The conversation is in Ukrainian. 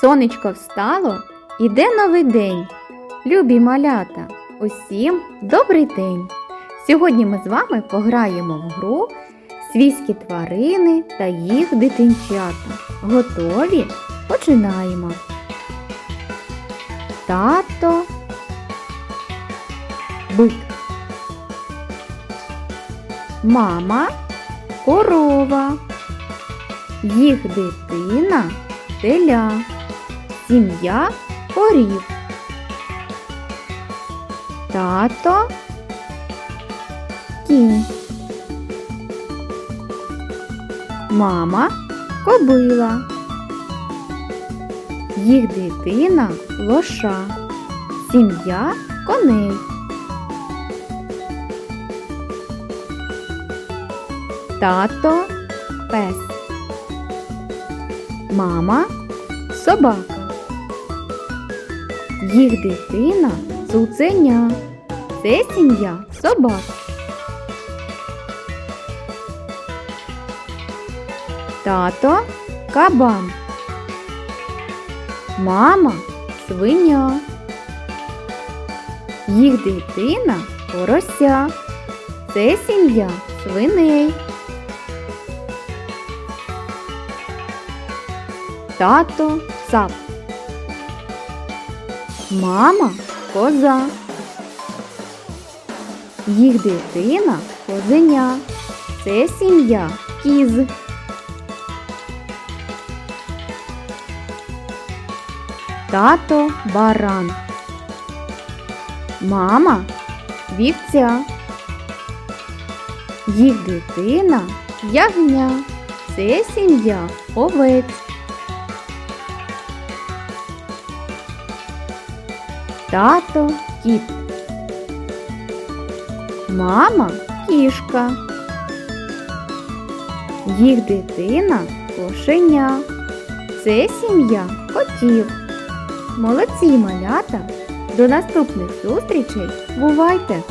Сонечко встало, іде новий день. Любі малята, усім добрий день! Сьогодні ми з вами пограємо в гру Свійські тварини та їх дитинчата. Готові? Починаємо. Тато бик. Мама корова. Їх дитина теля. Сім'я корів. Тато кінь. Мама кобила. Їх дитина лоша. Сім'я коней. Тато пес. Мама собака. Їх дитина цуценя. Це сім'я собак. Тато кабан. Мама свиня. Їх дитина порося. Це сім'я свиней. Тато цап. Мама коза. Їх дитина козеня. Це сім'я кіз. Тато баран. Мама вівця. Їх дитина ягня. Це сім'я овець. Тато кіт. Мама кішка. Їх дитина кошеня. Це сім'я котів. Молодці малята! До наступних зустрічей! Бувайте!